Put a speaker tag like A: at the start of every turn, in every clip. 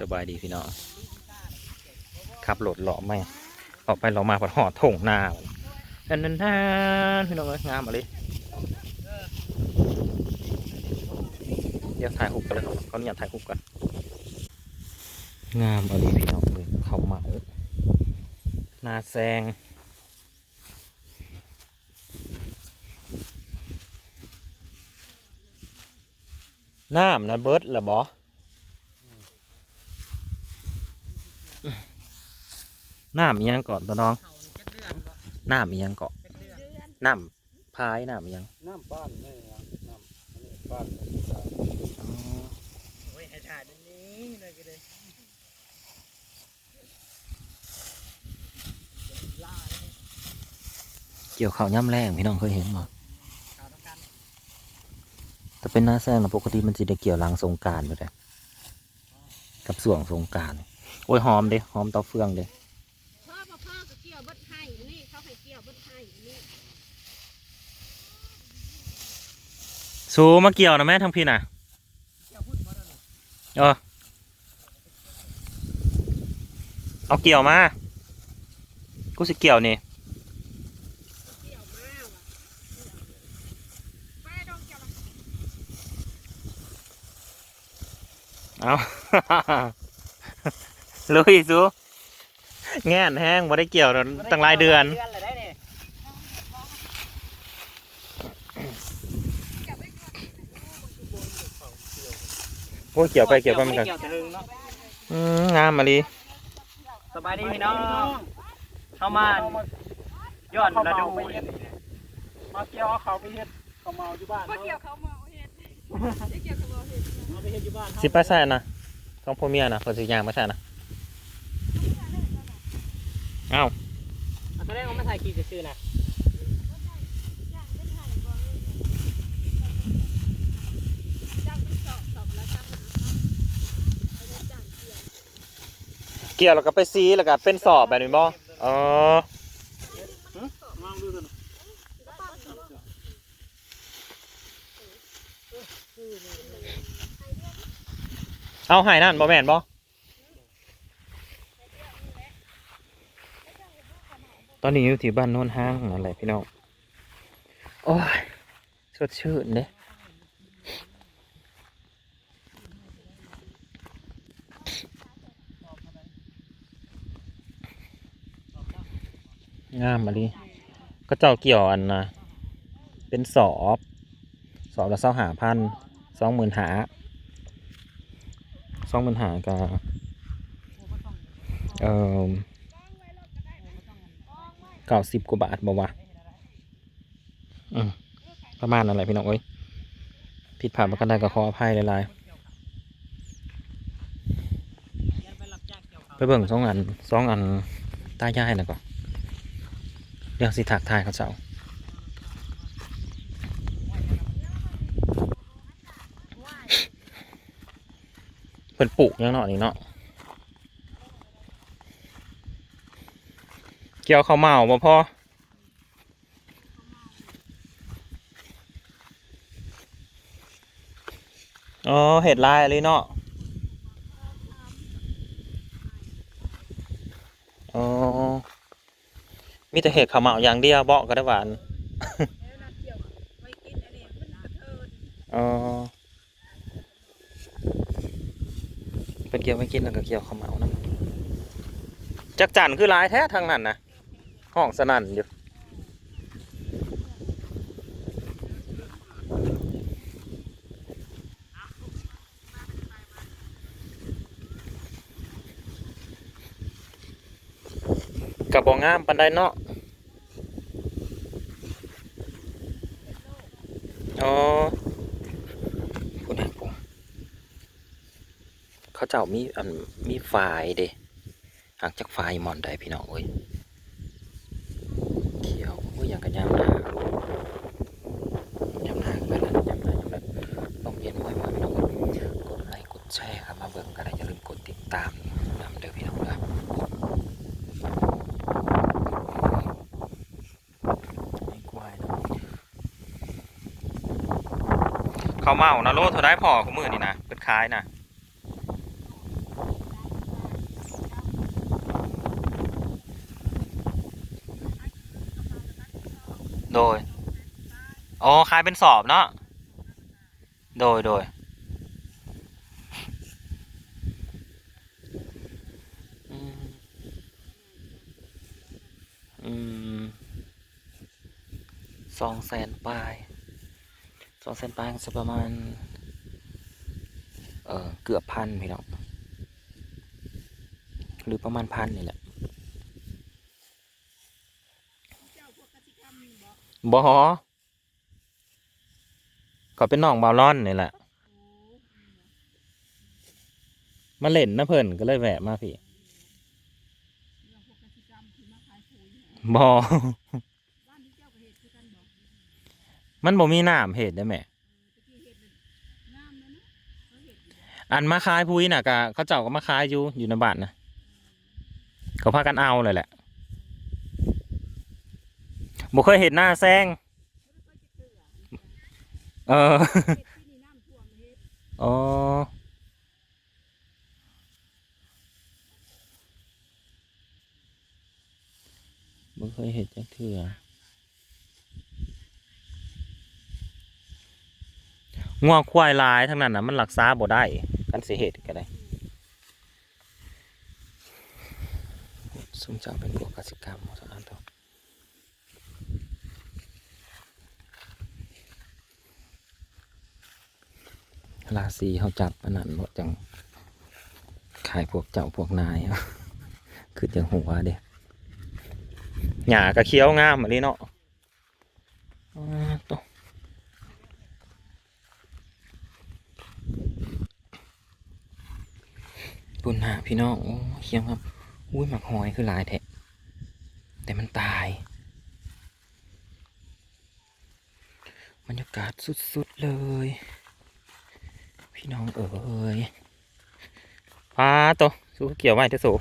A: สบายดีพี่น้องขับรถหล่อไหมออกไปเรามาผัดหอดถงหน้านั่นนั่นนั่นพี่น้องเอ้ยงามมาเลยเดี๋ยวถ่ายหุบกันเลยเขาเนี่ยถ่ายหุบกัน งามมาเลยพี่น้องเลยเขาเหมาหนาแซงน้ำนะเบิร์ดละบอ น้ำอียังก่อนตัวน้องน้ำอียังก่อนน้ำพายน้ำอียัง
B: น้ำบ้านนี่นะน้ำอันนี้บ้าน
C: โอ้ยให้ถ่ายนี้เลยก็เลยล่าเลย
A: เกี่ยวข้าวย่ำแรงพี่น้องเคยเห็นบ่
C: ข่าวต้องการ
A: แต่เป็นหน้าแซงนะปกติมันจะได้เกี่ยวหลังสงการอยู่เลยกับส่วงสงการ โอ้ยหอมเด้หอมเตาเฟืองเด้
D: พ่อพ่อพ่อก็เกี่ยวเบดให้นี่เขาให้เกี่ยวเบดให้นี่
A: สูมาเกี่ยวนะแม่ทั้งพี่น่ะ
C: เจ้า
A: เออเอาเกี่ยวมา กูสิเกี่ยวนี่
D: เกี่ยวมาว่ะไปดองเกี่ยวละ
A: เอาลุยสูแง่นแห้งบ่ได้เกี่ยวตั้งหลายเดือน
C: เดือนเลยได้เนี่ย
A: โอ้ยเกี่ยวไปเกี่ยวไปเหมือนกัน
C: เกี่ยวจะหึงเนาะ
A: อืมงามมาลี
C: สบายดีพี่น้องเข้ามาย้อนระดู
B: มาเกี่ยวเอาเขาไปเฮ็ดเขาเมาอยู่บ้าน
D: พ่อเกี่ยวเขาเมาเห็ดได้เกี่ยวเขาเมาเห็ด
B: เอาไปเฮ็ดอยู่บ้าน
A: สิไปใส่นะของพ่อเมียนะเพิ่นสิย่างไปใส่นะเอ้า
C: อะแสดงว่ามาถ่ายคลิปซื่อๆนะ
D: จ้างเป็นสอบสอบแล้วจ้างเป็นสอบเขาจะจ้าง เกี่ยว
A: แล้วก็ไปซีแล้วก็เป็นสอบแบบนี้บ่อ๋อ
B: มาดูกัน
A: เอาหายนั่นบ่แม่นบ่ตอนนี้อยู่ที่บ้านโน้นห้างนั่นแหละพี่น้อง โอ้ยสดชื่นเด้ งามมาดิก็เจ้าเกี่ยวอันนะเป็นสอบสอบละเศร้าหาพันสองหมื่นหาสองหมื่นหากาเอ่อเก้าสิบกว่าบาทบ่วะอืมประมาณนั้นแหละพี่น้องเอ้ยผิดพลาดประกันใดก็ขออภัยหลาย
C: ยันไปรับจ้าย
A: ๆไปเบิ่งสองอันสองอันตายายนะก่อน เดี๋ยวสิถักทายเขาเจ้าเพิ่นปลูกยังเนาะนี่เนาะเกี่ยวข้าวเมาบ่พ่ออ๋อเห็ดลายเลยเนาะอ๋อ มีแต่เห็ดขาวเมาอย่างเดียวเบาะก็ได้หวาน
D: เกี่ยวไว้กินอันนี้มันกระเทิน
A: อ๋อเป็นเกี่ยวไม่กินแล้วก็เกี่ยวขาวเมานะจักจันคือลายแท้ทางนั้นนะห้องสนั่นอยู่กับบองามปันไดเนาะ อ๋อคุณแม่ผมเขาเจ้ามีอันมีฝายเด้หากจากฝายมอนได้พี่น้องเอ้ยเขียวโอ้ยอย่างกันยามห เขาเมานะโลเท่าได้พอของมือนี่นะเป็นคล้ายนะโดยโอ้คลายเป็นสอบเนาะโดยโดยสองแสนปลาย สองแสนปลายก็จะประมาณ เออเกือบพันพี่น้องหรือประมาณพันนี่แหละ
D: บ่
A: อก็เป็นน้องบาวร่อนนี่แหละ มาเล่นนะเพิ่นก็เลยแวะมาพี่
D: เรื่องพวม้าขายปุ๋ยเนี่ย
A: บอ
D: บ้านที่เจ้าก็เฮ็ดคือกันบ่
A: มันบ่มีน้ำเห็ดได้ไหม
D: ตะกี้เฮ็ดนั่นงามแล้วเนาะเขาเฮ็ดอยู่
A: อันมาขายพุ้ยน่ะก็เขาเจ้าก็มาขายอยู่อยู่ในบ้านนะเขาพากันเอาเลยแหละบ่เคยเห็นหน้าแซง
D: เอ
A: ออ
D: เฮ็ดที่นี่น้ำท่วมเฮ็ด
A: อ๋อบ่เคยเห็นจักเทื่อ ง่วงควายลายทั้งนั้นนะมันรักษาบ่ได้กันสิเหตุก็ได้สมจ้าเป็นพวกกสิกรรมเท่านั้นเถอะราศีเขาจับอันนั้นบ่จังขายพวกเจ้าพวกนายคือจังหัวเด้หญ้าก็เคี้ยวงามอันนี้เนาะอ่าโตะปุ่นหา พี่น้องโอ้เคียวครับอุ้ยหมักหอยคือลายแท้แต่มันตายบรรยากาศสุดๆเลย พี่น้องเอ๋ยพาโตะสู้เกี่ยวไว้เถอะสู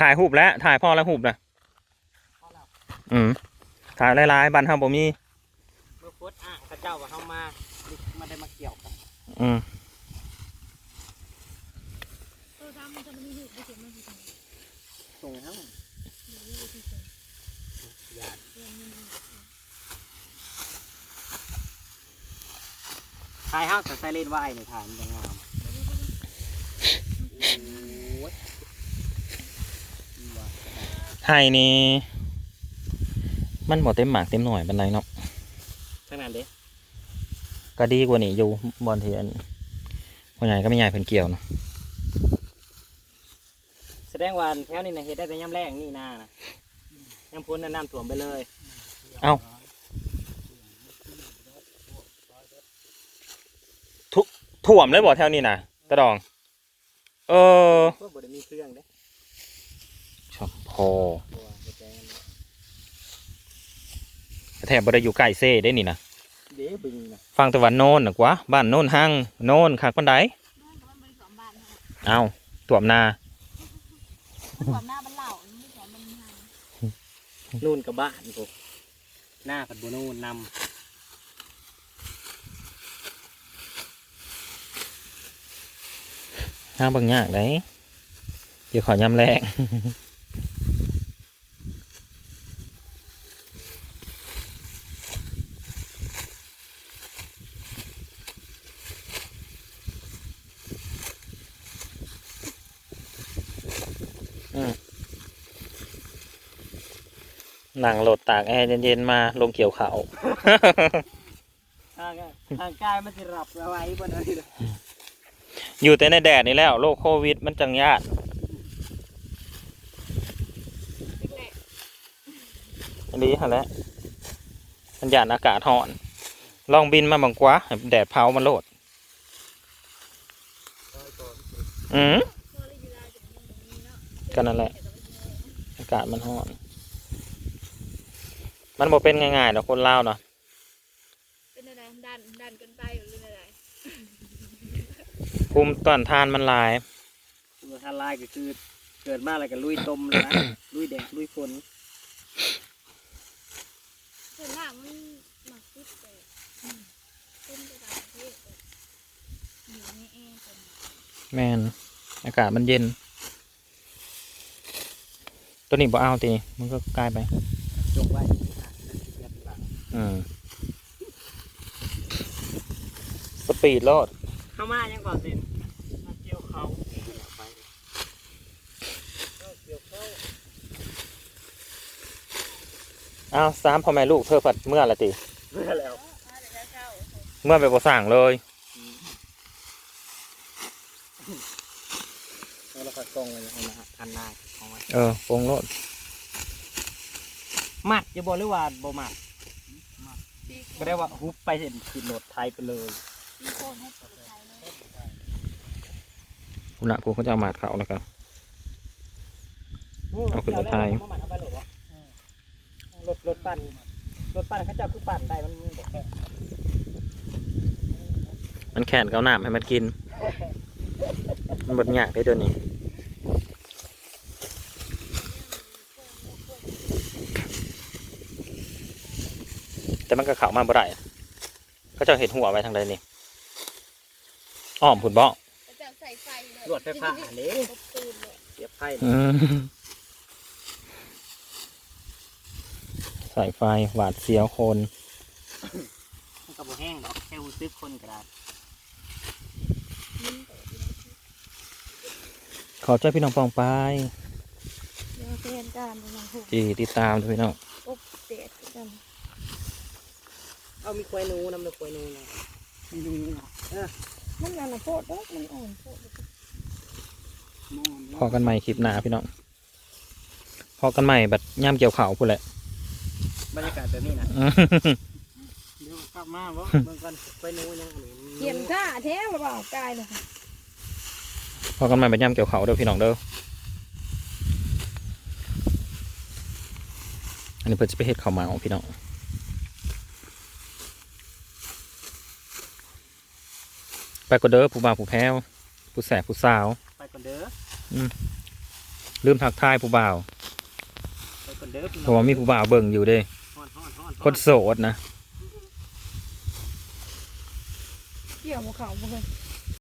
A: ถ่ายหูปแล้ว ถ่ายพ่อแล้วหูปนะอืมถ่ายลายๆบันทำบ่มี
C: เมื่อโคตรอ่างพระ เจ้าว่าเฮามามาได้มาเกี่ยวกัน
A: อืม
D: เออทำมันจะมันมีลูกบ่เก็บมาสิ
C: ส่งให้เฮา
D: เดี๋ยวเอาไปใส่
C: ญาติ
D: เรื่องเงิน
C: ทายเฮาใส่ไซเลนไว้ในฐานยังงามโอ้ยว่า
A: ไทยนี่ มันบ่เต็มหมากเต็มหน่วยบันไดเนาะ
C: ทั้งนั้นเด้
A: ก็ดีกว่านี่อยู่บอลเทียนพ่อใหญ่ก็ไม่ใหญ่เพิ่นเกี่ยวเนาะ
C: แสดงว่าแถวนี้น่ะเฮ็ดได้แต่ยามแรงนี่นานะยามพ้นน่ะน้ำท่วมไปเลย
A: ถ่วมเลยบ่แถวนี้นะตะดอง เออ
C: พวกบ่ได้มีเครื่องเด้
A: ชอบพอ
C: ตัวเฮ็ดแจ้ง
A: แถบบ่ได้อยู่ใกล้เซ่ได้นี่นะ
C: เด้บึงน่ะ
A: ฟังตะวันโน้นน่ะกว่าบ้านโน้นห้างโน้นคักปันได
D: บ้านก็มันบ่ได้สองบ้านเนาะ
A: เอาถ่วมนา
D: มันสวมหน้าบ้านเหล่ามันไม่สวมบ้านหาง
C: นู่นกับบ้านกูหน้าปัดบ่นู่นนำ
A: ห้างบางอย่างได้เดี๋ยวขอยำแรง หนังโหลดตากแอร์เย็นๆมาลงเกี่ยวเขา
C: ทางทางกายมันสิรับเอาไว้บนอะไรเลย
A: อยู่แต่ในแดดนี่แล้วโรคโควิดมันจังยาก
D: เล็ก
A: อันนี้ฮะแหล้วมันหยาดอากาศห่อน ลองบินมาบังกว่าให้แดดเผามันโลด อืม
D: ๆพอเลยอยู่ได้แต่มันยังบ่มีเนาะ
A: ก็นั่นแหละ อากาศมันห่อน มันบ่เป็นง่ายๆดอกคนลาวเนาะ
D: เป็นอะไรดันดันเกินไปหรืออะไร
A: ภูมิต้านทานมันหลาย
C: ตัวทานลายก็คือเกิดมาแล้วก็ลุยตมเลยนะลุยแดดลุยฝน
D: ส่วนล่างมันหมักติดแต่อืมเป็นไปตามประเทศแต่อยู่ในแอร์เป็น
A: แมนอากาศมันเย็น ตัวนี้บ่เอาตีมันก็กลายไป
C: จงไว้เรียบร้ อย
A: อืมสปีดโลด
C: เข้ามายังก่อนสิ
B: มาเกี่ยวเขา
C: ไป
B: เกี่ยวเขา
A: อ้าวสามพ่อแม่ลูกเธอผัดเมื่อละติ
C: เพื่อแล้ว
D: มาเดี๋ยวเช้า
A: เมื่อไปบ่สั่งเลย
C: แล้วเราก็กองไว้เอามาอันหน้าของไว้
A: เออปรุงโลด
C: มัดจะบอกหรือว่าบ่มัด
D: ปีโก็
C: ได้ว่าฮุบไปเห็นขีดโหลดไทยไปเลย
D: ปีโคนให้เปิดไทยเลย
A: คุณน่ะกูเขาจะเอามาดเขาแล้วกันเอาขึ้นรถไทย
C: เอามาเอาไปโหลดวะรถรถปั่นรถปั่นเขาเจ้าคือปั่นได้มันมันบอกแค่
A: มันแขนเกาหนามให้มันกิน มันบดยากได้เดี๋ยวนี้ แต่มันก็เข่ามาบ่ได้เขาเจะเห็นหัวไว้ทางใดนี่อ้อมผุนบ่
D: ก็จะใส่ไฟเลย
C: รวดไฟฟ้าอันนี้
D: ครบตูนเลย
C: เสียบไพ่
A: อืมสายไฟหวาดเสียวคน
C: มันก็บ่แห้งดอกแค่หูซึกคนกระดาษ
D: นิ่งเปิด
A: ขอเจ้าพี่น้องปองไป
D: เดี๋ยวเรียนการกำลังถูก
A: จีติดตามด้วยพี่น้อง
D: อบเดดกัน
C: เอามีควายหนูนำเลยควายหนูนะ
B: มีดูนี่นะ
D: มันงานอะโพดดอกมันอ่อนโพด
B: มอง
A: พอกันใหม่คลิปหน้าพี่น้องพอกันใหม่แบบย่ำเกี่ยวข่าวพูดแหละ
C: บรรยากาศแบบนี้นะ
A: อืม
B: เดี๋ยวกลับมาบ่
C: เมืองกันควายหนูยังอันนี้
D: เกี่ยมท่าแท้หรือเปล่ากายเลยค่ะ
A: พอกันใหม่แบบย่ำเกี่ยวข่าวเด้อพี่น้องเด้ออันนี้เพิ่นจะไปเฮ็ดข้าวเหมาพี่น้อง ไปก็เด้อผู้บ่าวผู้แพ้วผู้แสบผู้สาว
C: ไปก่อนเด้อ
A: ลืมทักทายผู้บ่าว
C: ไปก่อนเด้อพี่
A: เพ
C: น้อ
A: ราะ
C: ง
A: ว่ามีผู้บ่าวเบิ่งอยู่เด้
C: ฮ้อนฮ้อนฮ้อน
A: คนโสดนะ
D: เกี่ยวมาเขาบ่เคย